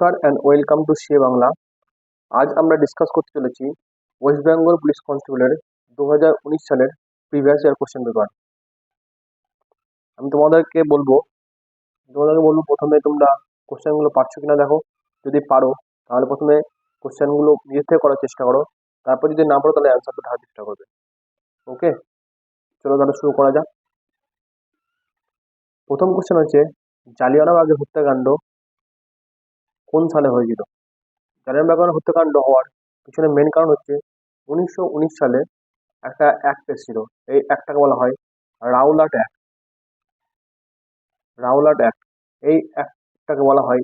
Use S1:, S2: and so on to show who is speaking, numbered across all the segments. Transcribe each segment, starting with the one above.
S1: নমস্কার and welcome to say Bangla আজ আমরা ডিসকাস করতে চলেছি ওয়েস্ট বেঙ্গল পুলিশ কনস্টেবলের দু হাজার উনিশ সালের প্রিভিয়াস ইয়ার কোশ্চেন পেপার আমি তোমাদেরকে বলব তোমাদেরকে বলব প্রথমে তোমরা কোশ্চেনগুলো পারছ কিনা দেখো। যদি পারো, তাহলে প্রথমে কোশ্চেনগুলো নিজের থেকে করার চেষ্টা করো। তারপর যদি না পারো, তাহলে অ্যান্সারটা দেওয়ার চেষ্টা করবে। ওকে চলো তাহলে শুরু করা যাক। প্রথম কোশ্চেন হচ্ছে জালিয়ানবাগের হত্যাকাণ্ড কোন সালে হয়েছিল? জালিয়ানবাগের হত্যাকাণ্ড হওয়ার পিছনে মেন কারণ হচ্ছে উনিশশো উনিশ সালে একটা অ্যাক্ট এসেছিল। এই অ্যাক্টটাকে বলা হয় রাওলাট অ্যাক্ট রাওলাট অ্যাক্ট এই অ্যাক্টটাকে বলা হয়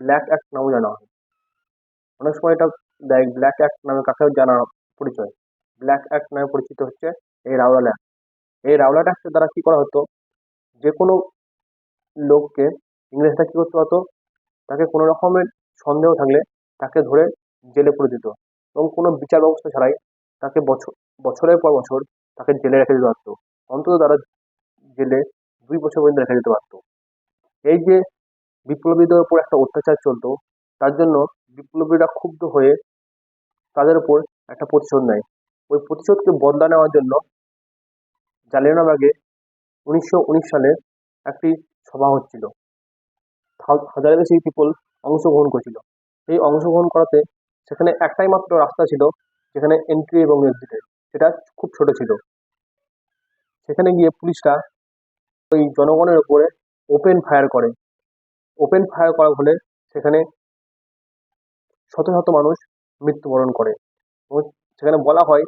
S1: ব্ল্যাক অ্যাক্ট নামেও জানা হয়। অনেক সময় এটা দেয় ব্ল্যাক অ্যাক্ট নামে, কাকে জানা পরিচয়? ব্ল্যাক অ্যাক্ট নামে পরিচিত হচ্ছে এই রাওলাট অ্যাক্ট এই রাওলাট অ্যাক্টের দ্বারা কী করা হতো? যে কোনো লোককে ইংরেজরা কী করতে হতো তাকে কোনো রকমের সন্দেহ থাকলে তাকে ধরে জেলে পুরে দিত এবং কোনো বিচার ব্যবস্থা ছাড়াই তাকে বছর, বছরের পর বছর তাকে জেলে রেখে দিতে পারতো। অন্তত তারা জেলে দুই বছর পর্যন্ত রেখে দিতে পারতো। এই যে বিপ্লবীদের ওপর একটা অত্যাচার চলতো, তার জন্য বিপ্লবীরা ক্ষুব্ধ হয়ে তাদের ওপর একটা প্রতিশোধ নেয়। ওই প্রতিশোধকে বদলা নেওয়ার জন্য জালিয়ানাবাগে উনিশশো উনিশ সালে একটি সভা হচ্ছিল। হাজারের বেশি পিপল অংশগ্রহণ করেছিল। এই অংশগ্রহণ করাতে সেখানে একটাই মাত্র রাস্তা ছিল, যেখানে এন্ট্রি এবং এক্সিটের সেটা খুব ছোট ছিল। সেখানে গিয়ে পুলিশরা ওই জনগণের উপরে ওপেন ফায়ার করে। ওপেন ফায়ার করার ফলে সেখানে শত শত মানুষ মৃত্যুবরণ করে। সেখানে বলা হয়,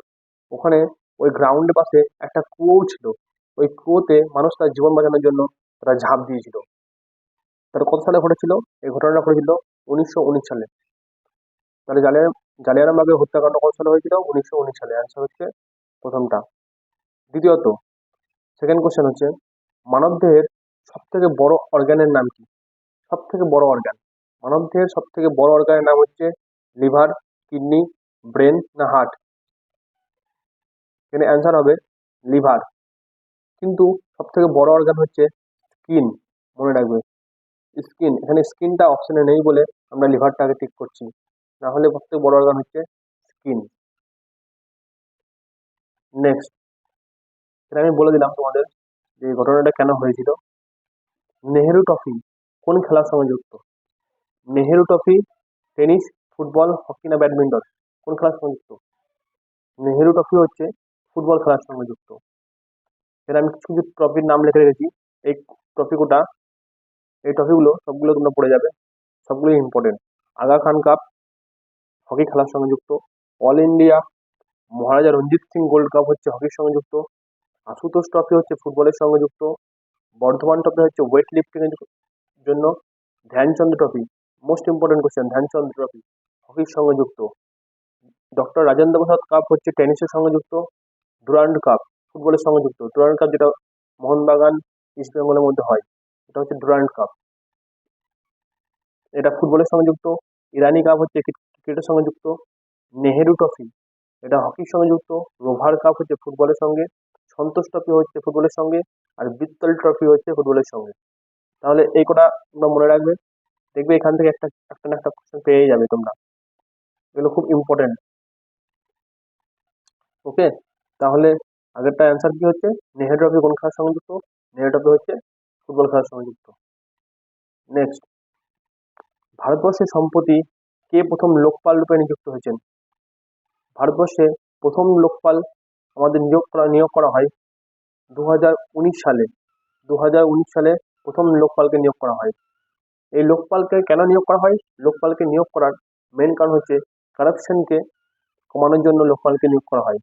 S1: ওখানে ওই গ্রাউন্ডের পাশে একটা কুয়ো ছিল। ওই কুয়োতে মানুষ তার জীবন বাঁচানোর জন্য তারা ঝাঁপ দিয়েছিল। তাহলে কত সালে ঘটেছিল? এই ঘটনাটা ঘটেছিল উনিশশো উনিশ সালে। তাহলে জালিয়ান জালিয়ানবাগের হত্যাকাণ্ড কত সালে হয়েছিল? উনিশশো উনিশ সালে। অ্যান্সার হচ্ছে প্রথমটা। দ্বিতীয়ত সেকেন্ড কোশ্চেন হচ্ছে মানবদেহের সব থেকে বড় অর্গানের নাম কি? সব থেকে বড় অর্গান মানবদেহের সব থেকে বড় অর্গানের নাম হচ্ছে লিভার, কিডনি, ব্রেন না হার্ট? এখানে অ্যান্সার হবে লিভার। কিন্তু সব থেকে বড় অর্গান হচ্ছে স্কিন। মনে রাখবে। স্কিন, এখানে স্কিনটা অপশনে নেই বলে আমরা লিভারটাকে টিক করছি না। হলে সবথেকে বড় অর্গান হচ্ছে স্কিন। নেক্সট। এটা আমি বলে দিলাম তোমাদের যে ঘটনাটা কেন হয়েছিল। নেহেরু ট্রফি কোন খেলার সঙ্গে যুক্ত? Nehru trophy, tennis, football, hockey না ব্যাডমিন্টন? কোন খেলার সঙ্গে যুক্ত? নেহেরু ট্রফি হচ্ছে ফুটবল খেলার সঙ্গে যুক্ত। এখানে আমি কিছু কিছু ট্রফির নাম লিখে রেখেছি। এই ট্রফি ট্রফিগুটা এই ট্রফিগুলো সবগুলো তোমরা পড়ে যাবে। সবগুলোই important Aga Khan cup hockey খেলার সঙ্গে যুক্ত। All India Maharaja Ranjit Singh gold cup হচ্ছে হকির সঙ্গে যুক্ত। আশুতোষ ট্রফি হচ্ছে ফুটবলের সঙ্গে যুক্ত। বর্ধমান ট্রফি হচ্ছে ওয়েট লিফটিং এর জন্য। Dhyanchand trophy most important question Dhyanchand trophy হকির সঙ্গে যুক্ত। ডক্টর রাজেন্দ্র প্রসাদ কাপ হচ্ছে টেনিসের সঙ্গে যুক্ত। ডুরান্ড কাপ ফুটবলের সঙ্গে যুক্ত। ডুরান্ড কাপ যেটা মোহনবাগান ইস্ট বেঙ্গলের মধ্যে হয়। এটা হচ্ছে ডুরান্ড কাপ এটা ফুটবলের সঙ্গে যুক্ত, ইরানি কাপ হচ্ছে ক্রিকেটের সঙ্গে যুক্ত, নেহেরু ট্রফি। এটা হকির সঙ্গে যুক্ত, রোভার কাপ হচ্ছে ফুটবলের সঙ্গে, সন্তোষ ট্রফি হচ্ছে ফুটবলের সঙ্গে, আর বিত্তল ট্রফি হচ্ছে ফুটবলের সঙ্গে। তাহলে এই কটা তোমরা মনে রাখবে, দেখবে এখান থেকে একটা একটা না একটা কোশ্চেন পেয়ে যাবে তোমরা। এগুলো খুব ইম্পর্টেন্ট ওকে তাহলে আগেরটা অ্যান্সার কি হচ্ছে? নেহেরু ট্রফি কোন খেলার সঙ্গে যুক্ত? নেহেরু ট্রফি হচ্ছে ফুটবল খেলার সঙ্গে যুক্ত। নেক্সট ভারতবর্ষের সম্প্রতি কে প্রথম লোকপাল রূপে নিযুক্ত হয়েছেন? ভারতবর্ষে প্রথম লোকপাল আমাদের নিয়োগ করা নিয়োগ করা হয় দু হাজার উনিশ সালে। দু হাজার উনিশ সালে প্রথম লোকপালকে নিয়োগ করা হয়। এই লোকপালকে কেন নিয়োগ করা হয়? লোকপালকে নিয়োগ করার মেন কারণ হচ্ছে কারাপশনকে কমানোর জন্য লোকপালকে নিয়োগ করা হয়।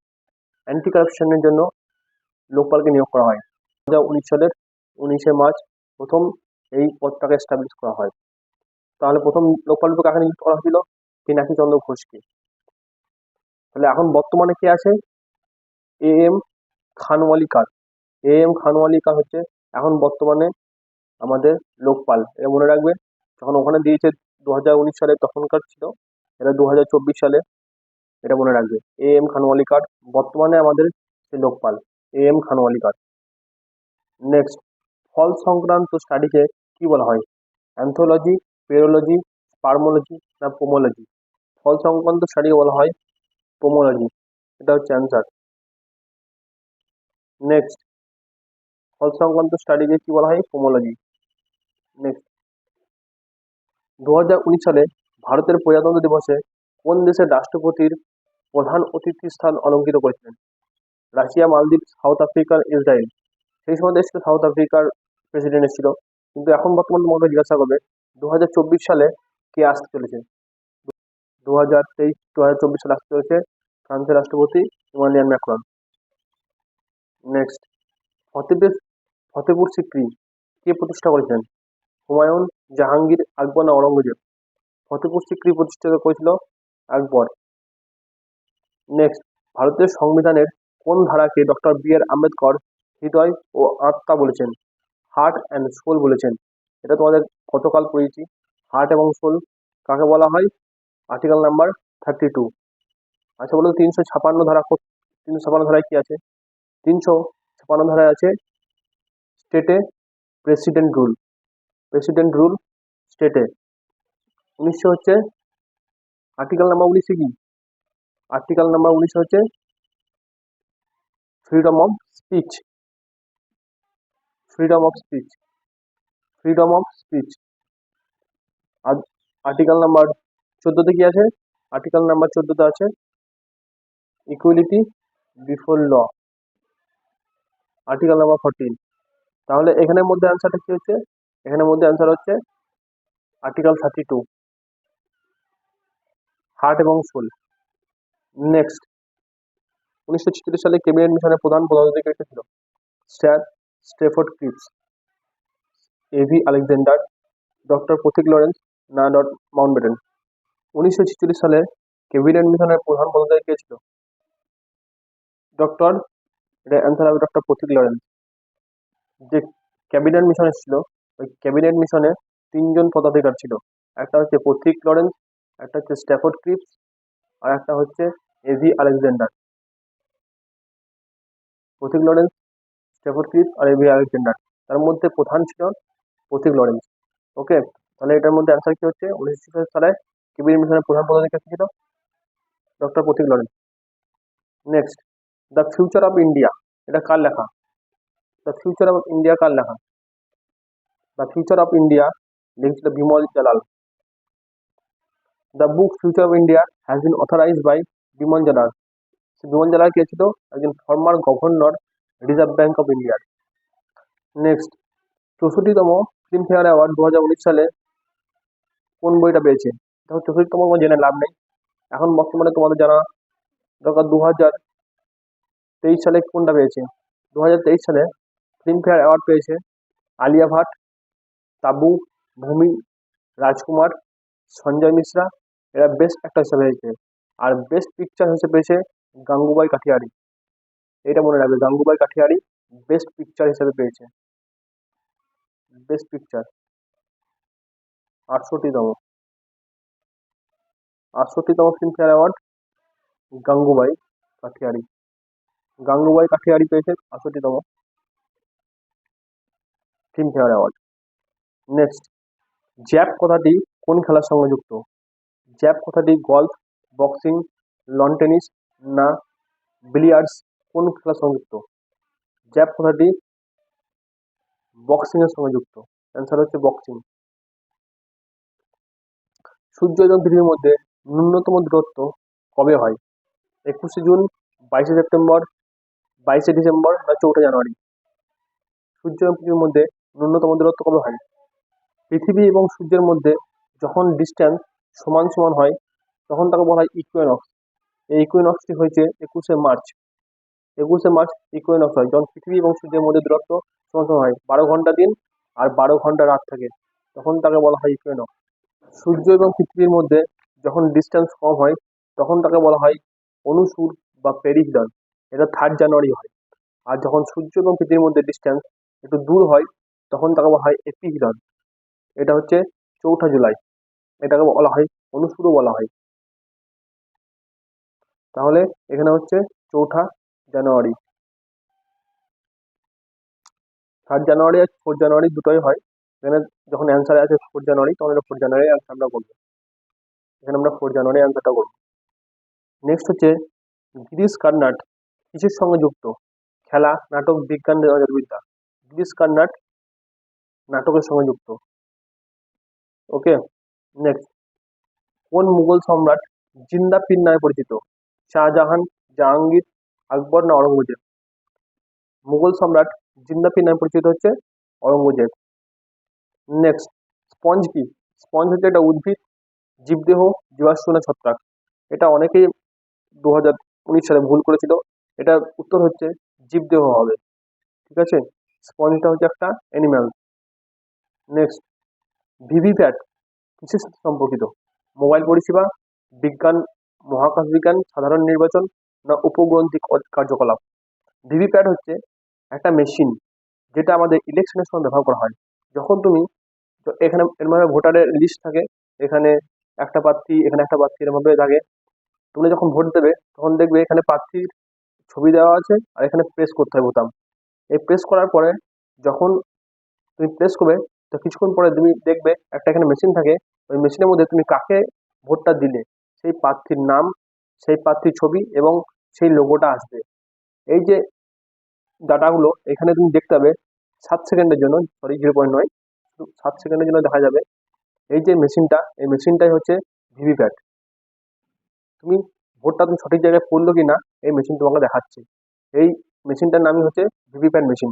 S1: অ্যান্টি কারাপশনের জন্য লোকপালকে নিয়োগ করা হয়। দু হাজার উনিশ সালের উনিশে মার্চ প্রথম এই পদটাকে এস্টাবলিশ করা হয়। তাহলে প্রথম লোকপাল রূপে কাকে নিযুক্ত করা হয়েছিল? পিনাকি চন্দ্র ঘোষকে। তাহলে এখন বর্তমানে কে আছে? এ এম খানওয়ালিকার। এ এম খানওয়ালিকার হচ্ছে এখন বর্তমানে আমাদের লোকপাল। এটা মনে রাখবে, যখন ওখানে দিয়েছে দু হাজার উনিশ সালে তখনকার ছিল, এটা দু হাজার চব্বিশ সালে, এটা মনে রাখবে। এ এম খানওয়ালিকার বর্তমানে আমাদের Lokpal, A M Khanwilkar. Next ফল সংক্রান্ত স্টাডিকে কি বলা হয়? অ্যান্থোলজি পেরোলজি পার্মোলজি না পোমোলজি ফল সংক্রান্ত স্টাডিকে বলা হয় পোমোলজি এটা হচ্ছে অ্যান্সার নেক্সট ফল সংক্রান্ত স্টাডিকে কি বলা হয়? পোমোলজি নেক্সট দু হাজার উনিশ সালে ভারতের প্রজাতন্ত্র দিবসে কোন দেশের রাষ্ট্রপতির প্রধান অতিথি স্থান অলঙ্কিত করেছিলেন? রাশিয়া, মালদ্বীপ, সাউথ আফ্রিকার ইসরায়েল। সেই সময় দেশ ছিল সাউথ আফ্রিকার প্রেসিডেন্ট এসেছিল। কিন্তু এখন বর্তমান তোমাকে জিজ্ঞাসা করবে দু হাজার চব্বিশ সালে কে আসতে চলেছে? দু হাজার তেইশ চব্বিশ সালে আসতে চলেছে ফ্রান্সের রাষ্ট্রপতি Emmanuel Macron. Next Fatehpur Fatehpur Sikri কে প্রতিষ্ঠা করেছেন হুমায়ুন জাহাঙ্গীর, আকবর না ঔরঙ্গজেব? ফতেপুর সিক্রি প্রতিষ্ঠিত করেছিল আকবর। নেক্সট ভারতের সংবিধানের কোন ধারাকে ডক্টর বি আর আম্বেদকর হৃদয় ও আত্মা বলেছেন? হার্ট অ্যান্ড সোল বলেছেন। এটা তোমাদের গতকাল পড়েছি। হার্ট এবং সোল কাকে বলা হয়? আর্টিকেল নাম্বার থার্টি টু আচ্ছা বলো তিনশো ছাপান্ন ধারা তিনশো ছাপান্ন ধারায় কি আছে? তিনশো ছাপান্ন ধারায় আছে স্টেটে প্রেসিডেন্ট রুল প্রেসিডেন্ট রুল স্টেটে উনিশশো হচ্ছে আর্টিকেল নাম্বার উনিশে কি? আর্টিকেল নাম্বার উনিশে হচ্ছে freedom of speech freedom of speech freedom of speech R article number চোদ্দোতে কি আছে? আর্টিকেল নাম্বার চোদ্দোতে আছে equality before law article number fourteen তাহলে এখানের মধ্যে অ্যান্সারটা কি হচ্ছে? এখানের মধ্যে অ্যান্সার হচ্ছে আর্টিকেল থার্টি টু হার্ট এবং সোল নেক্সট উনিশশো ছেচল্লিশ সালে ক্যাবিনেট মিশনের প্রধান পদাধিকারী ছিল? Sir Stafford Cripps A V Alexander doctor Pethick Lawrence না ডট মাউন্টব্যাটেন উনিশশো ছেচল্লিশ সালে ক্যাবিনেট মিশনের প্রধান পদাধিকারী কে ছিল? ডক্টর এটা অ্যান্সার হবে ডক্টর প্রতীক লরেন্স যে ক্যাবিনেট মিশন এসেছিল, ওই ক্যাবিনেট মিশনে তিনজন পদাধিকার ছিল। একটা হচ্ছে প্রতীক লরেন্স একটা হচ্ছে স্ট্যাফোর্ড ক্রিপস আর একটা হচ্ছে A V Alexander Pethick Lawrence Stafford Cripps R A V Alexander তার মধ্যে প্রধান ছিল প্রতীক লরেন্স। ওকে তাহলে এটার মধ্যে অ্যান্সার কি হচ্ছে? উনিশশো সালে ক্যাবিনেট মিশনের প্রধান পদাধিকার ছিল doctor Pethick Lawrence. Next the future of India এটা কার লেখা? দ্য ফিউচার অফ ইন্ডিয়া কার লেখা? দ্য ফিউচার অফ ইন্ডিয়া লিখেছিল Bimal Jalan. The book future of India has been authorized by Bimal Jalan. সে বিমল জালাল কে ছিল? একজন former governor reserve bank of ইন্ডিয়ার নেক্সট চৌষট্টিতম ফিল্মফেয়ার অ্যাওয়ার্ড দু হাজার উনিশ সালে কোন বইটা পেয়েছে? দেখো, চৌষট্টিতম কোনো জেনে লাভ নেই। এখন বর্তমানে তোমাদের জানা দরকার দু হাজার তেইশ সালে কোনটা পেয়েছে? দু হাজার তেইশ সালে ফিল্মফেয়ার অ্যাওয়ার্ড পেয়েছে আলিয়া ভাট, তাবু, ভূমি, রাজকুমার, সঞ্জয় মিশ্রা। এরা বেস্ট অ্যাক্টর হিসেবে পেয়েছে। আর বেস্ট পিকচার হিসেবে পেয়েছে গাঙ্গুবাই কাঠিয়ারি। এটা মনে রাখবে, গাঙ্গুবাই কাঠিয়ারি বেস্ট পিকচার হিসেবে পেয়েছে। বেস্ট পিকচার আটষট্টিতম। আটষট্টিতম ফিল্মফেয়ার অ্যাওয়ার্ড গাঙ্গুবাই কাঠিয়ারি গাঙ্গুবাই কাঠিয়ারি পেয়েছে আটষট্টিতম ফিল্মফেয়ার অ্যাওয়ার্ড নেক্সট জ্যাপ কথাটি কোন খেলার সঙ্গে যুক্ত? জ্যাপ কথাটি গলফ বক্সিং লন টেনিস না বিলিয়ার্ডস কোন খেলার সঙ্গে যুক্ত জ্যাপ কথাটি বক্সিং এর সঙ্গে যুক্ত অ্যান্সার হচ্ছে বক্সিং। সূর্য এবং পৃথিবীর মধ্যে ন্যূনতম দূরত্ব কবে হয়? একুশে জুন, বাইশে সেপ্টেম্বর, বাইশে ডিসেম্বর না চৌঠা জানুয়ারি? সূর্য এবং পৃথিবীর মধ্যে ন্যূনতম দূরত্ব কবে হয়? পৃথিবী এবং সূর্যের মধ্যে যখন ডিস্ট্যান্স সমান সমান হয়, তখন তাকে বলা হয় ইকুয়েনক্স এই ইকুয়েনক্সটি হয়েছে একুশে মার্চ। একুশে মার্চ ইকুয়েনক্স হয় যখন পৃথিবী এবং সূর্যের মধ্যে দূরত্ব সমান হয়, বারো ঘণ্টা দিন আর বারো ঘণ্টা রাত থাকে, তখন তাকে বলা হয় ইকুয়েনক্স সূর্য এবং পৃথিবীর মধ্যে যখন ডিস্ট্যান্স কম হয়, তখন তাকে বলা হয় অনুসুর বা পেরিকডন এটা থার্ড জানুয়ারি হয়। আর যখন সূর্য এবং পৃথিবীর মধ্যে ডিস্ট্যান্স একটু দূর হয়, তখন তাকে বলা হয় এপিহিডন এটা হচ্ছে চৌঠা জুলাই, এটাকে বলা হয়, অনুসুরও বলা হয়। তাহলে এখানে হচ্ছে চৌঠা জানুয়ারি। থার্ড জানুয়ারি আর ফোর্থ জানুয়ারি দুটোই হয়। এখানে যখন অ্যান্সার আছে ফোর্থ জানুয়ারি, তখন এটা ফোর্থ জানুয়ারি অ্যান্সার আমরা বলব। এখানে আমরা ফোর জানুয়ারি অ্যান্সারটা করব নেক্সট হচ্ছে গিরিশ কার্নাট কিসের সঙ্গে যুক্ত? খেলা, নাটক, বিজ্ঞান নজরবিদ্যা গিরিশ কার্নাট নাটকের সঙ্গে যুক্ত। ওকে নেক্সট কোন মুঘল সম্রাট জিন্দা পীর নামে পরিচিত? শাহজাহান, জাহাঙ্গীর আকবর না অরঙ্গজেব মুঘল সম্রাট জিন্দা পীর নামে পরিচিত হচ্ছে অরঙ্গজেব নেক্সট স্পঞ্জ কি? স্পঞ্জ হচ্ছে একটা উদ্ভিদ, জীবদেহ, জীবাশ্ম না ছত্রাক। এটা অনেকেই দু হাজার উনিশ সালে ভুল করেছিল। এটার উত্তর হচ্ছে জীবদেহ হবে। ঠিক আছে? স্পঞ্জটা হচ্ছে একটা অ্যানিম্যাল নেক্সট ভিভিপ্যাট কিসের সম্পর্কিত? মোবাইল পরিষেবা, বিজ্ঞান, মহাকাশ বিজ্ঞান, সাধারণ নির্বাচন না উপগ্রন্থিক কার্যকলাপ। ভিভিপ্যাট হচ্ছে একটা মেশিন যেটা আমাদের ইলেকশনের সময় ব্যবহার করা হয়। যখন তুমি এখানে এরমভাবে ভোটারের লিস্ট থাকে, এখানে একটা প্রার্থী, এখানে একটা প্রার্থী এরমভাবে থাকে। তুমি যখন ভোট দেবে, তখন দেখবে এখানে প্রার্থীর ছবি দেওয়া আছে আর এখানে প্রেস করতে হবে বোতাম। এই প্রেস করার পরে যখন তুমি প্রেস করবে, তো কিছুক্ষণ পরে তুমি দেখবে একটা এখানে মেশিন থাকে। ওই মেশিনের মধ্যে তুমি কাকে ভোটটা দিলে? সেই প্রার্থীর নাম, সেই প্রার্থীর ছবি এবং সেই লোগোটা আসবে। এই যে ডাটাগুলো, এখানে তুমি দেখতে পাবে সাত সেকেন্ডের জন্য সরি জিরো পয়েন্ট নয় সাত সেকেন্ডের জন্য দেখা যাবে। এই যে মেশিনটা, এই মেশিনটাই হচ্ছে ভিভিপ্যাট। তুমি ভোটটা তুমি সঠিক জায়গায় পড়ল কি না এই মেশিন তোমাকে দেখাচ্ছে। এই মেশিনটার নামই হচ্ছে ভিভিপ্যাট মেশিন।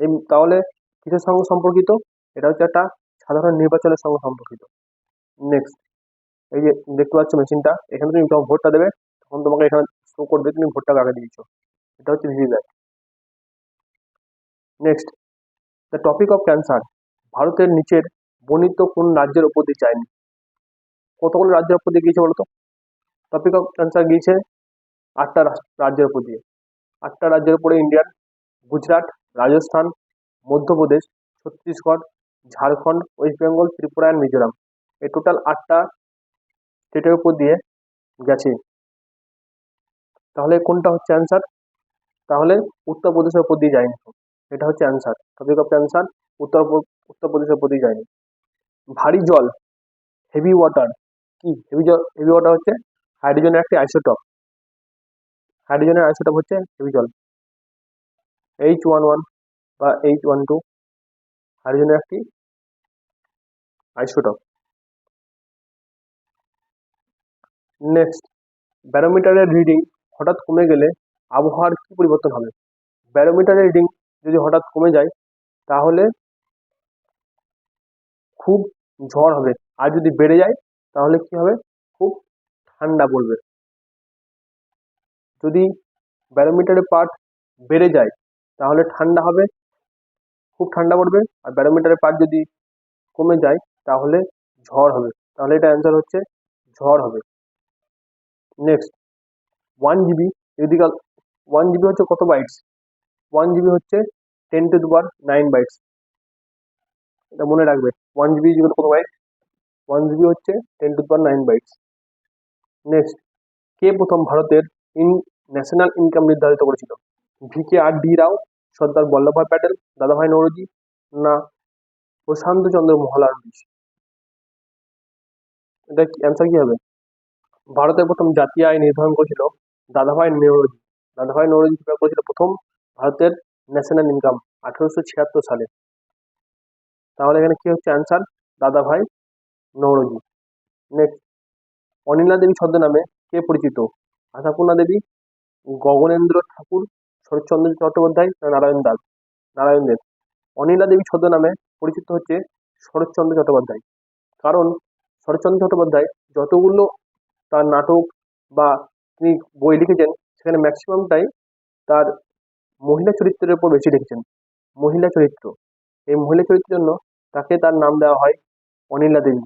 S1: এই তাহলে কিসের সঙ্গে সম্পর্কিত? এটা হচ্ছে একটা সাধারণ নির্বাচনের সঙ্গে সম্পর্কিত। নেক্সট এই যে দেখতে পাচ্ছ মেশিনটা, এখানে তুমি যখন ভোটটা দেবে, তখন তোমাকে এখানে শো করবে তুমি ভোটটা কাকে দিয়েছ? এটা হচ্ছে VVPAT next the topic of cancer ভারতের নিচের বর্ণিত কোন রাজ্যের ওপর দিয়ে যায়নি? কতগুলো রাজ্যের ওপর দিয়ে গিয়েছে বলতো? টপিক অফ ক্যান্সার গিয়েছে আটটা রাজ্যের উপর দিয়ে। আটটা রাজ্যের উপরে ইন্ডিয়ার গুজরাট রাজস্থান মধ্যপ্রদেশ ছত্তিশগড় ঝাড়খণ্ড ওয়েস্ট বেঙ্গল ত্রিপুরা অ্যান্ড মিজোরাম এই টোটাল আটটা স্টেটের উপর দিয়ে গেছে। তাহলে কোনটা হচ্ছে অ্যান্সার তাহলে উত্তরপ্রদেশের উপর দিয়ে যায়নি। এটা হচ্ছে অ্যান্সার টপিক অফ অ্যান্সার উত্তর উত্তরপ্রদেশের উপর দিয়ে যায়নি। ভারী জল হেভি ওয়াটার কি? হেভি জল হেভি ওয়াটার হচ্ছে হাইড্রোজেনের একটি আইসোটপ হাইড্রোজেনের আইসোটপ হচ্ছে হেভি জল। এইচ ওয়ান ওয়ান বা এইচ ওয়ান টু হাইড্রোজেনের একটি আইসোটপ নেক্সট ব্যারোমিটারের রিডিং হঠাৎ কমে গেলে আবহাওয়ার কী পরিবর্তন হবে? ব্যারোমিটারের রিডিং যদি হঠাৎ কমে যায়, তাহলে খুব ঝড় হবে। আর যদি বেড়ে যায়, তাহলে কি হবে? খুব ঠান্ডা পড়বে। যদি ব্যারোমিটারের পার্ট বেড়ে যায়, তাহলে ঠান্ডা হবে, খুব ঠান্ডা পড়বে। আর ব্যারোমিটারের পার্ট যদি কমে যায়, তাহলে ঝড় হবে। তাহলে এটা অ্যান্সার হচ্ছে ঝড় হবে। নেক্সট ওয়ান জিবি এদিকাল ওয়ান জিবি হচ্ছে কত বাইটস ওয়ান জিবি হচ্ছে টেন টু দুবার নাইন বাইটস এটা মনে রাখবে ওয়ান জিবি জিবি কত বাইট ওয়ান জিবি হচ্ছে টেন টু দুবার নাইন বাইটস নেক্সট কে প্রথম ভারতের ইন ন্যাশনাল ইনকাম নির্ধারিত করেছিল? V K R D Rao Sardar Vallabhbhai Patel, Dadabhai Naoroji না প্রশান্ত চন্দ্র মহলানবিশ এটা অ্যান্সার কি হবে? ভারতের প্রথম জাতীয় আইন নির্ধারণ করেছিল দাদাভাই নৌরোজি দাদাভাই নৌরোজি কীভাবে করেছিল প্রথম ভারতের ন্যাশনাল ইনকাম আঠেরোশো ছিয়াত্তর সালে। তাহলে এখানে কি হচ্ছে অ্যান্সার দাদাভাই নৌরোজি নেক্সট অনিলা দেবী ছদ্মনামে কে পরিচিত? আশাপূর্ণা দেবী, গগনেন্দ্র ঠাকুর, শরৎচন্দ্র চট্টোপাধ্যায় না নারায়ণ দাস? নারায়ণ দেব। অনিলা দেবী ছদ্মনামে পরিচিত হচ্ছে শরৎচন্দ্র চট্টোপাধ্যায়। কারণ শরৎচন্দ্র চট্টোপাধ্যায় যতগুলো তার নাটক বা তিনি বই লিখেছেন, সেখানে ম্যাক্সিমামটাই তার মহিলা চরিত্রের উপর বেশি লিখেছেন, মহিলা চরিত্র। এই মহিলা চরিত্রের জন্য তাকে তার নাম দেওয়া হয় অনিলা দেবী।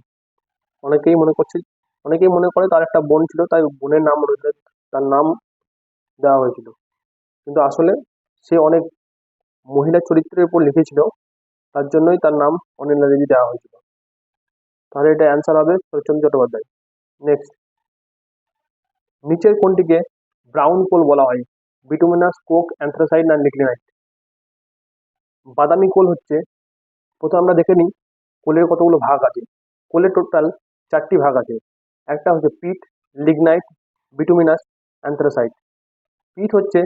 S1: অনেকেই মনে করছে, অনেকেই মনে করে তার একটা বোন ছিল, তাই বোনের নাম রয়েছে তার নাম দেওয়া হয়েছিল। কিন্তু আসলে সে অনেক মহিলা চরিত্রের উপর লিখেছিল, তার জন্যই তার নাম অনিলা দেবী দেওয়া হয়েছিল। তাহলে এটা অ্যান্সার হবে শরৎচন্দ্র চট্টোপাধ্যায়। নেক্সট নিচের কোনটিকে ব্রাউন কোল বলা হয় বিটুমিনাস কোক অ্যান্থ্রাসাইড না নিকলিনাইট বাদামি কোল হচ্ছে, প্রথমে আমরা দেখে নিই কোলের কতগুলো ভাগ আছে। কোলের টোটাল চারটি ভাগ আছে। একটা হচ্ছে peat lignite bituminous anthracite peat হচ্ছে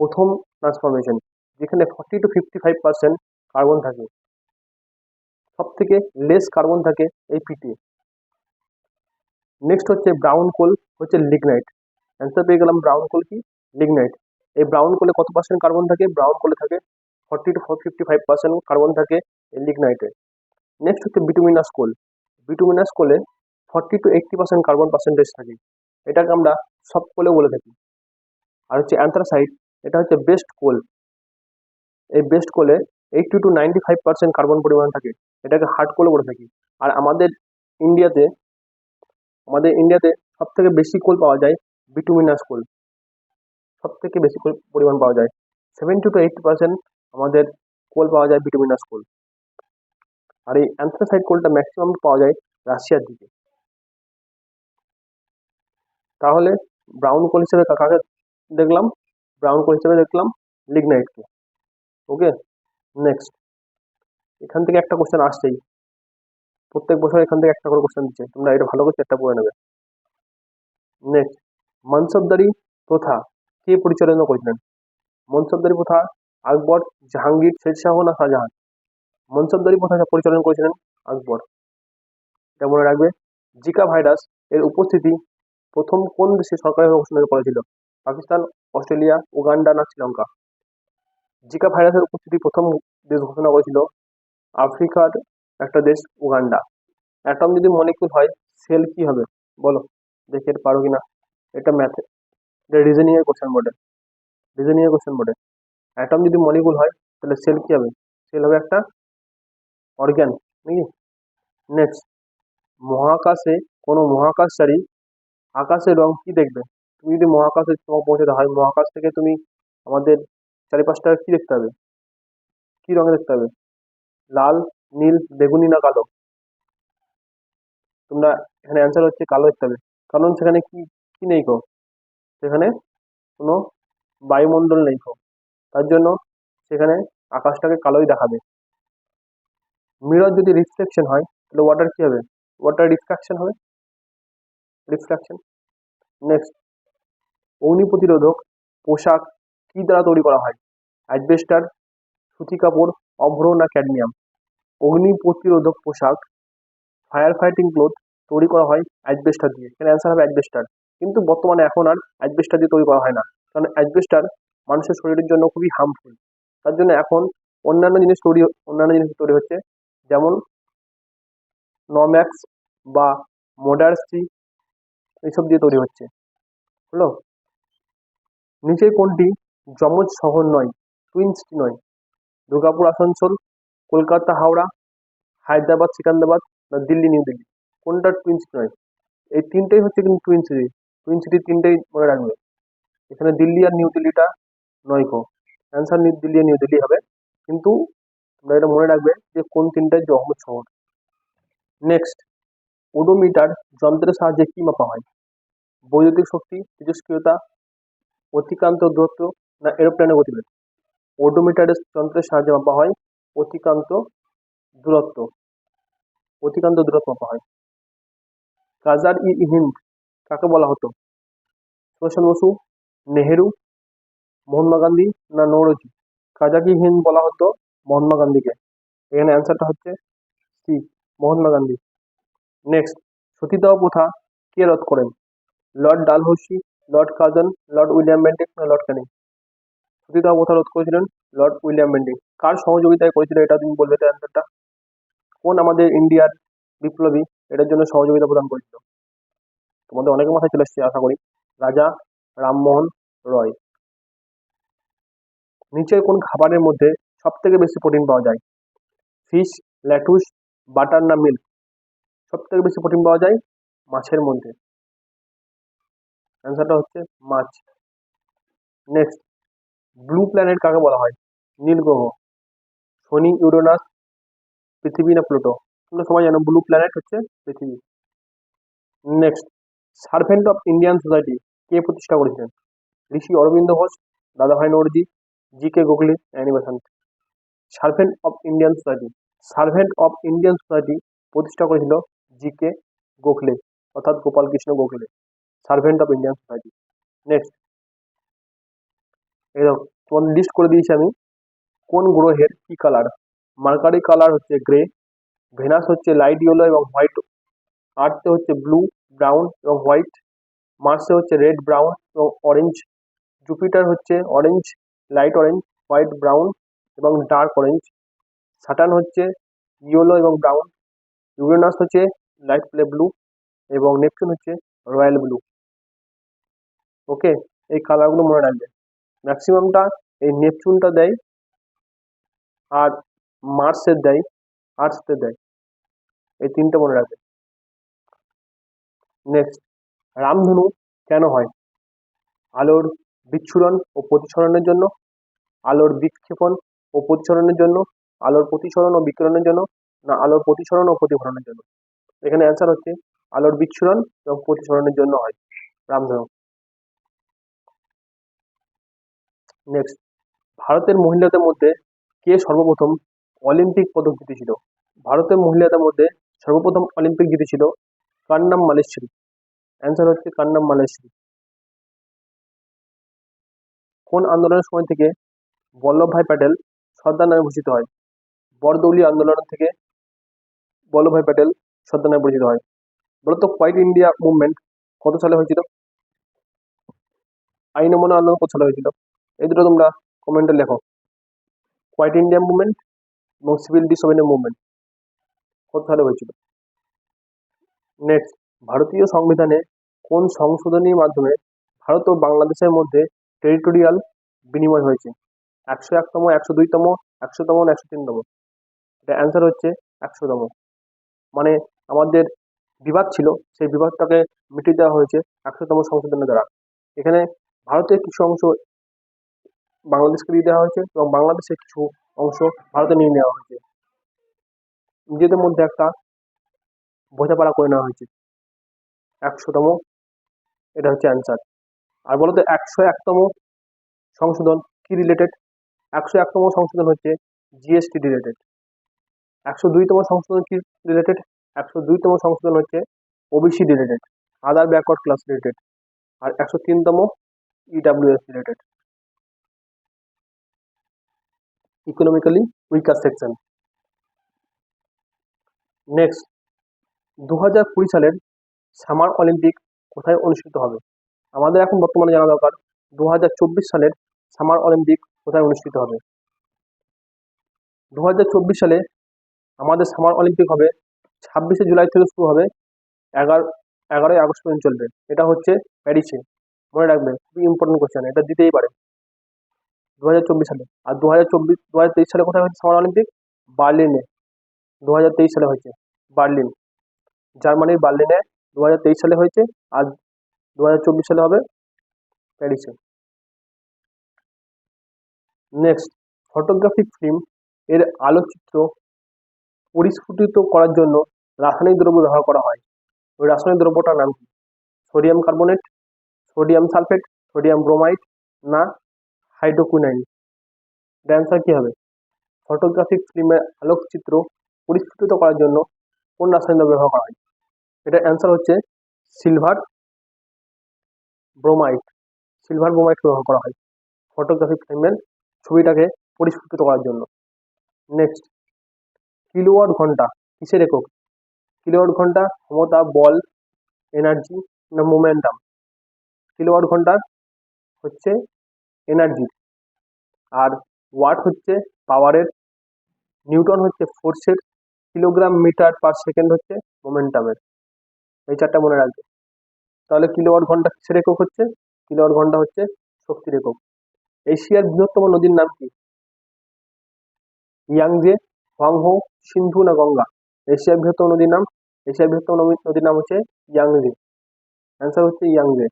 S1: প্রথম ট্রান্সফরমেশন যেখানে forty to fifty five percent carbon থাকে। সব থেকে লেস কার্বন থাকে এই পিটে নেক্সট হচ্ছে ব্রাউন কোল হচ্ছে লিগনাইট অ্যান্সার পেয়ে গেলাম ব্রাউন কোল কি? লিগনাইট এই ব্রাউন কোলে কত পার্সেন্ট কার্বন থাকে? ব্রাউন কোলে থাকে forty to fifty five percent carbon থাকে এই লিগনাইটে নেক্সট হচ্ছে বিটুমিনাস কোল বিটুমিনাস কোলে forty to eighty percent carbon percentage থাকে। এটাকে আমরা সব কোলে বলে থাকি। আর হচ্ছে অ্যান্থ্রাসাইট এটা হচ্ছে বেস্ট কোল এই বেস্ট কোলে eighty to ninety five percent carbon পরিমাণ থাকে। এটাকে হার্ড কোলে বলে থাকি। আর আমাদের ইন্ডিয়াতে আমাদের ইন্ডিয়াতে সব থেকে বেশি কোল পাওয়া যায় বিটুমিনাস কোল সব থেকে বেশি কোল পরিমাণ পাওয়া যায়। সেভেন্টি টু এইটটি পার্সেন্ট আমাদের কোল পাওয়া যায় বিটুমিনাস কোল আর এই অ্যান্থ্রাসাইড কোলটা ম্যাক্সিমাম পাওয়া যায় রাশিয়ার দিকে। তাহলে ব্রাউন কোল হিসেবে কাকাকে দেখলাম? ব্রাউন কোল হিসেবে দেখলাম লিগনাইটকে ওকে নেক্সট এখান থেকে একটা কোশ্চেন আসছেই। প্রত্যেক বছর এখান থেকে একটা করে কোশ্চেন দিচ্ছে। তোমরা এটা ভালো করে চেষ্টা করে নেবে। নেক্সট মনসবদারি প্রথা কে পরিচালনা করেছিলেন? মনসবদারি প্রথা আকবর জাহাঙ্গীর শেরশাহ না শাহজাহান? মনসবদারি প্রথা পরিচালনা করেছিলেন? আকবর। এটা মনে রাখবে, জিকা ভাইরাস এর উপস্থিতি প্রথম কোন দেশে সরকারি ঘোষণা করেছিল পাকিস্তান, অস্ট্রেলিয়া, উগান্ডা না শ্রীলঙ্কা? জিকা ভাইরাসের উপস্থিতি প্রথম দেশ ঘোষণা করেছিল আফ্রিকার একটা দেশ, উগান্ডা। অ্যাটম যদি মলিকুল হয় সেল কি হবে? বলো, দেখে পারো কিনা? এটা ম্যাথে এটা রিজনিং এর কোশ্চেন বোর্ডে রিজনিং এর কোশ্চেন বোর্ডে অ্যাটম যদি মলিকুল হয়, তাহলে সেল কি হবে? সেল হবে একটা অর্গ্যান নাকি? নেক্সট মহাকাশে, কোনো মহাকাশচারী আকাশের রং কি দেখবে? তুমি যদি মহাকাশে তোমাকে পৌঁছাতে হয়, মহাকাশ থেকে তুমি আমাদের চারিপাশটা কি দেখতে হবে? কি রঙে দেখতে হবে? লাল নীল, বেগুনি না কালো? তোমরা এখানে অ্যান্সার হচ্ছে কালো দেখতে হবে কারণ সেখানে কি কি নেই কো সেখানে কোনো বায়ুমণ্ডল নেই কো তার জন্য সেখানে আকাশটাকে কালোই দেখাবে। মিরর যদি রিফ্লেকশন হয়, তাহলে ওয়াটার কি হবে? ওয়াটার রিফ্রাকশন হবে? রিফ্রাকশন নেক্সট অগ্নি প্রতিরোধক পোশাক কি দ্বারা তৈরি করা হয়? অ্যাডবেস্টার সুতি কাপড় অভ্র না ক্যাডমিয়াম অগ্নি প্রতিরোধক পোশাক ফায়ার ফাইটিং ক্লোথ তৈরি করা হয় অ্যাডবেস্টার দিয়ে। এখানে অ্যান্সার হবে অ্যাডবেস্টার কিন্তু বর্তমানে এখন আর অ্যাডবেস্টার দিয়ে তৈরি করা হয় না। কারণ অ্যাডবেস্টার মানুষের শরীরের জন্য খুবই হার্মফুল তার জন্য এখন অন্যান্য জিনিস তৈরি অন্যান্য জিনিস তৈরি হচ্ছে। যেমন নম্যাক্স বা মোডার্সি এইসব দিয়ে তৈরি হচ্ছে। হলো? নিচের কোনটি যমজ শহর নয় টুইন সিটি নয়। দুর্গাপুর, আসানসোল কলকাতা, হাওড়া, হায়দ্রাবাদ, সিকান্দাবাদ না দিল্লি, নিউ দিল্লি? কোনটা টুইন সিটি নয়? এই তিনটেই হচ্ছে কিন্তু টুইন সিটি টুইন সিটি তিনটেই মনে রাখবে। এখানে দিল্লি আর নিউ দিল্লিটা নয় কো। অ্যান্সার নিউ দিল্লি আর নিউ দিল্লি হবে। কিন্তু তোমরা এটা মনে রাখবে যে কোন তিনটাই জহমত শহর। নেক্সট ওডোমিটার যন্ত্রের সাহায্যে কি মাপা হয়? বৈদ্যুতিক শক্তি, তেজস্ক্রিয়তা, অতিক্রান্ত দূরত্ব না এরোপ্লেনের গতিবেগ? ওডোমিটারের যন্ত্রের সাহায্যে মাপা হয় অতিক্রান্ত দূরত্ব। অতিক্রান্ত দূরত্ব মাপা হয়? কাজার ই হিন্দ কাকে বলা হতো? সুভাষচন্দ্র বসু, নেহেরু, মহাত্মা গান্ধী না নৌরজি কাজার ই হিন্দ বলা হতো মহাত্মা গান্ধীকে। এখানে অ্যান্সারটা হচ্ছে সি মহাত্মা গান্ধী। নেক্সট সতীদাহ প্রথা কে রদ করেন? Lord Dalhousie Lord Curzon Lord William Bentinck না লর্ড ক্যানিং সতীদাহ প্রথা রোধ করেছিলেন লর্ড উইলিয়াম বেন্টিং কার সহযোগিতায় করেছিল এটা তুমি বলবে তো অ্যান্সারটা কোন আমাদের ইন্ডিয়ার বিপ্লবী এটার জন্য সহযোগিতা প্রদান করেছিল? তোমাদের অনেকের মাথায় চলে এসছে, আশা করি। রাজা রামমোহন রয়। নিচের কোন খাবারের মধ্যে সব থেকে বেশি প্রোটিন পাওয়া যায়? ফিশ ল্যাটুস বাটার না মিল্ক সব থেকে বেশি প্রোটিন পাওয়া যায় মাছের মধ্যে। অ্যান্সারটা হচ্ছে মাছ। নেক্সট ব্লু প্ল্যানেট কাকে বলা হয়? নীল গ্রহ শনি ইউরোনাস পৃথিবী না প্লুটো তোমরা সবাই জানো ব্লু প্ল্যানেট হচ্ছে পৃথিবী next servant of Indian society কে প্রতিষ্ঠা করেছিলেন? Rishi Aurobindo Ghosh, Dadabhai Naoroji G K Gokhale animation servant of Indian society servant of Indian society প্রতিষ্ঠা করেছিল জি কে গোখলে অর্থাৎ Gopal Krishna Gokhale. Servant of Indian society next দেখো, তোমাদের list করে দিয়েছি আমি। কোন গ্রহের কি কালার মার্কারি কালার হচ্ছে গ্রে ভেনাস হচ্ছে লাইট ইয়েলো এবং হোয়াইট আর্থে হচ্ছে ব্লু ব্রাউন এবং হোয়াইট মার্সে হচ্ছে রেড ব্রাউন এবং অরেঞ্জ জুপিটার হচ্ছে orange light orange white brown এবং ডার্ক অরেঞ্জ সাটার্ন হচ্ছে ইয়েলো এবং ব্রাউন ইউরেনাস হচ্ছে লাইট প্লে ব্লু এবং নেপচুন হচ্ছে রয়্যাল ব্লু ওকে এই কালারগুলো মনে রাখবে। ম্যাক্সিমামটা এই নেপচুনটা দেয় আর মার্সের দেয়, আর্টসতে দেয়। এই তিনটে মনে রাখবে। নেক্সট রামধনু কেন হয়? আলোর বিচ্ছুরণ ও প্রতিসরণের জন্য, আলোর বিক্ষেপণ ও প্রতিসরণের জন্য, আলোর প্রতিসরণ ও বিকিরণের জন্য, না, আলোর প্রতিসরণ ও প্রতিফলনের জন্য? এখানে অ্যান্সার হচ্ছে, আলোর বিচ্ছুরণ এবং প্রতিসরণের জন্য হয়, রামধনু। নেক্সট ভারতের মহিলাদের মধ্যে কে সর্বপ্রথম অলিম্পিক পদক জিতেছিল? ভারতের মহিলাদের মধ্যে সর্বপ্রথম অলিম্পিক জিতেছিল কান্নাম মালেশ্রী। অ্যান্সার হচ্ছে কান্নাম মালেশ্রী। কোন আন্দোলনের সময় থেকে বল্লভভাই প্যাটেল সর্দার নামে ভূষিত হয়? বরদৌলি আন্দোলন থেকে বল্লভভাই প্যাটেল সর্দার নামে পরিচিত হয়। বলতো হোয়াইট ইন্ডিয়া মুভমেন্ট কত সালে হয়েছিল? আইন অমান্য আন্দোলন কত সালে হয়েছিল? এই দুটো তোমরা কমেন্টে লেখো। হোয়াইট ইন্ডিয়া মুভমেন্ট এবং সিভিল ডিসঅবেডিয়েন্ট মুভমেন্ট কত সালে হয়েছিল? নেক্সট ভারতীয় সংবিধানে কোন সংশোধনীর মাধ্যমে ভারত ও বাংলাদেশের মধ্যে টেরিটোরিয়াল বিনিময় হয়েছে? একশো একতম, একশো দুইতম, একশোতম একশো তিনতম? এটা অ্যান্সার হচ্ছে একশোতম। মানে আমাদের বিবাদ ছিল, সেই বিবাদটাকে মিটিয়ে দেওয়া হয়েছে একশোতম সংশোধনের দ্বারা। এখানে ভারতের কিছু অংশ বাংলাদেশকে দিয়ে দেওয়া হয়েছে এবং বাংলাদেশের কিছু অংশ ভারতে নিয়ে নেওয়া হয়েছে। নিজেদের মধ্যে একটা বোঝাপড়া করে নেওয়া হয়েছে। একশোতম, এটা হচ্ছে অ্যান্সার আর বলতো একশো একতম সংশোধন কি রিলেটেড একশো একতম সংশোধন হচ্ছে জিএসটি রিলেটেড একশো দুইতম সংশোধন কি রিলেটেড একশো দুইতম সংশোধন হচ্ছে OBC related other backward class related আর একশো তিনতম EWS related economically weaker section next দু হাজার কুড়ি সালের সামার অলিম্পিক কোথায় অনুষ্ঠিত হবে? আমাদের এখন বর্তমানে জানা দরকার দু হাজার চব্বিশ সালের সামার অলিম্পিক কোথায় অনুষ্ঠিত হবে? দু হাজার চব্বিশ সালে আমাদের সামার অলিম্পিক হবে, ছাব্বিশে জুলাই থেকে শুরু হবে, এগারো, এগারোই আগস্ট পর্যন্ত চলবে। এটা হচ্ছে প্যারিসে মনে রাখবে খুবই ইম্পর্টেন্ট কোশ্চেন এটা দিতেই পারে। দু হাজার চব্বিশ সালে। আর দু হাজার চব্বিশ দু হাজার তেইশ সালে কোথায় হচ্ছে সামার অলিম্পিক? বার্লিনে। দু হাজার তেইশ সালে হয়েছে। বার্লিন। জার্মানির বার্লিনে দু হাজার তেইশ সালে হয়েছে। আর দু হাজার চব্বিশ সালে হবে প্যারিসে। নেক্সট। ফটোগ্রাফিক ফিল্ম এর আলোকচিত্র পরিস্ফুটিত করার জন্য রাসায়নিক দ্রব্য ব্যবহার করা হয়। ওই রাসায়নিক দ্রব্যটার নাম কি? Sodium carbonate, sodium sulphate, sodium bromide না হাইড্রোকুইনাইন। অ্যান্সার কী হবে? ফটোগ্রাফিক ফিল্মের আলোকচিত্র পরিস্ফুটিত করার জন্য কোন রাসায়নিক ব্যবহার করা হয়? এটার অ্যান্সার হচ্ছে সিলভার ব্রোমাইড সিলভার ব্রোমাইড ব্যবহার করা হয় ফটোগ্রাফিক ফিল্মের ছবিটাকে পরিস্ফুটিত করার জন্য। নেক্সট কিলোওয়াট ঘণ্টা কিসের একক? কিলোওয়াট ঘণ্টা ক্ষমতা, বল এনার্জি না মোমেন্টাম কিলোওয়াট ঘণ্টা হচ্ছে এনার্জি আর ওয়াট হচ্ছে পাওয়ারের নিউটন হচ্ছে ফোর্সের কিলোগ্রাম মিটার পার সেকেন্ড হচ্ছে মোমেন্টামের এই চারটা মনে রাখবে। তাহলে কিলোওয়াট ঘণ্টা কিসের একক হচ্ছে? কিলোওয়াট ঘণ্টা হচ্ছে শক্তির একক। এশিয়ার বৃহত্তম নদীর নাম কি? ইয়াংজে, হোয়াংহো, সিন্ধু না গঙ্গা? এশিয়ার বৃহত্তম নদীর নাম, এশিয়ার বৃহত্তম নদীর নাম হচ্ছে ইয়াংজে। অ্যান্সার হচ্ছে ইয়াংজে।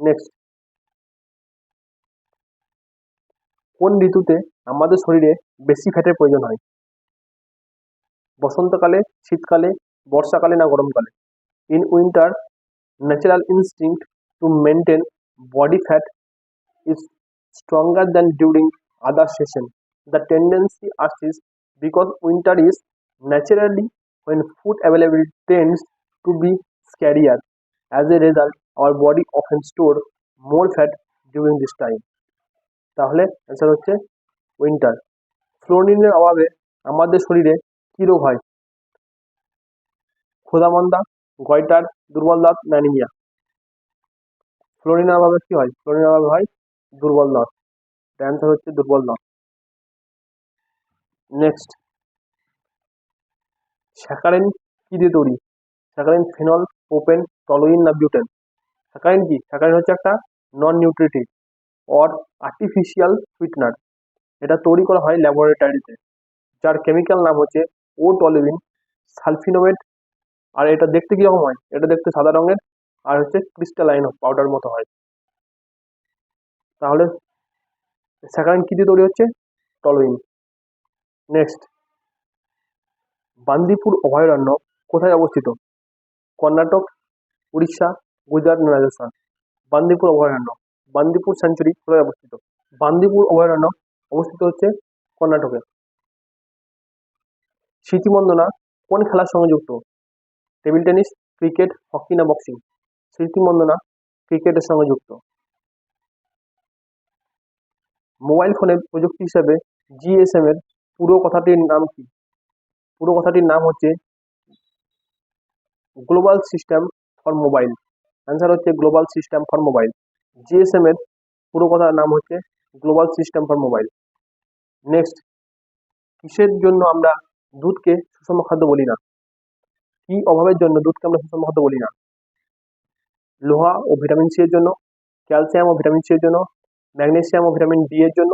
S1: নেক্সট কোন ঋতুতে আমাদের শরীরে বেশি ফ্যাটের প্রয়োজন হয় বসন্তকালে, শীতকালে, বর্ষাকালে না গরমকালে in winter natural instinct to maintain body fat is stronger than during other session. The tendency arises because winter is naturally when food availability tends to be scarcer. As a result our body often store more fat during this time তাহলে answer হচ্ছে winter ফ্লোরিনের অভাবে আমাদের শরীরে কী রোগ হয়? ক্ষুধামন্দা goitre দুর্বল দাঁত ম্যানিমিয়া ফ্লোরিনের অভাবে কী হয়? ফ্লোরিনের অভাবে হয় দুর্বল দাঁত। অ্যান্সার হচ্ছে দুর্বল দাঁত। নেক্সট স্যাকারিন কী দিয়ে তৈরি? স্যাকারিন ফিনল প্রোপেন টলোইন না বিউটেন স্যাকারিন কি? স্যাকারিন হচ্ছে একটা non nutritive or artificial sweetener এটা তৈরি করা হয় ল্যাবরেটরিতে যার কেমিক্যাল নাম হচ্ছে ও টলিভিন সালফিনোমেট আর এটা দেখতে কীরকম হয়? এটা দেখতে সাদা রঙের, আর হচ্ছে ক্রিস্টালাইন পাউডার মতো হয়। তাহলে স্যাকারিন কী দিয়ে তৈরি হচ্ছে? টলোইন নেক্সট বান্দিপুর অভয়ারণ্য কোথায় অবস্থিত? কর্ণাটক, উড়িষ্যা, গুজরাট রাজস্থান বান্দিপুর অভয়ারণ্য। বান্দিপুর সেঞ্চুরি কোথায় অবস্থিত। বান্দিপুর অভয়ারণ্য অবস্থিত হচ্ছে কর্ণাটকে। স্মৃতিমন্দনা কোন খেলার সঙ্গে যুক্ত? টেবিল টেনিস ক্রিকেট হকি না বক্সিং স্মৃতিমন্দনা ক্রিকেটের সঙ্গে যুক্ত। মোবাইল ফোনের প্রযুক্তি হিসেবে জিএসএম এর পুরো কথাটির নাম কি? পুরো কথাটির নাম হচ্ছে global system for mobile answer হচ্ছে global system for mobile GSM এর পুরো কথার নাম হচ্ছে global system for mobile next কিসের জন্য আমরা দুধকে সুষম খাদ্য বলি না? কি অভাবের জন্য দুধকে আমরা সুষম খাদ্য বলি না? লোহা ও ভিটামিন সি এর জন্য, ক্যালসিয়াম ও ভিটামিন সি এর জন্য, ম্যাগনেসিয়াম ও ভিটামিন ডি এর জন্য,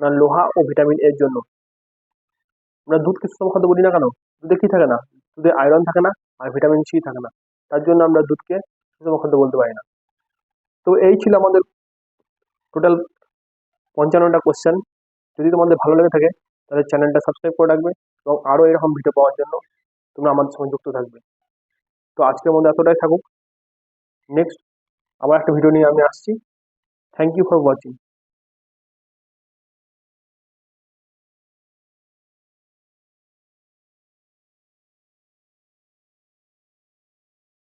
S1: না লোহা ও ভিটামিন এর জন্য? আমরা দুধকে সুষম খাদ্য বলি না কেন? দুধে কি থাকে না? দুধে আয়রন থাকে না আর ভিটামিন সি থাকে না। তার জন্য আমরা দুধকে সুষম খাদ্য বলতে পারি না। তো এই ছিল আমাদের টোটাল পঞ্চান্নটা কোশ্চেন যদি তোমাদের ভালো লেগে থাকে, তাহলে চ্যানেলটা সাবস্ক্রাইব করে রাখবে এবং আরও এরকম ভিডিও পাওয়ার জন্য তোমরা আমাদের সঙ্গে যুক্ত থাকবে। তো আজকের মধ্যে এতটাই থাকুক। নেক্সট আবার একটা ভিডিও নিয়ে আমি আসছি। Thank you for watching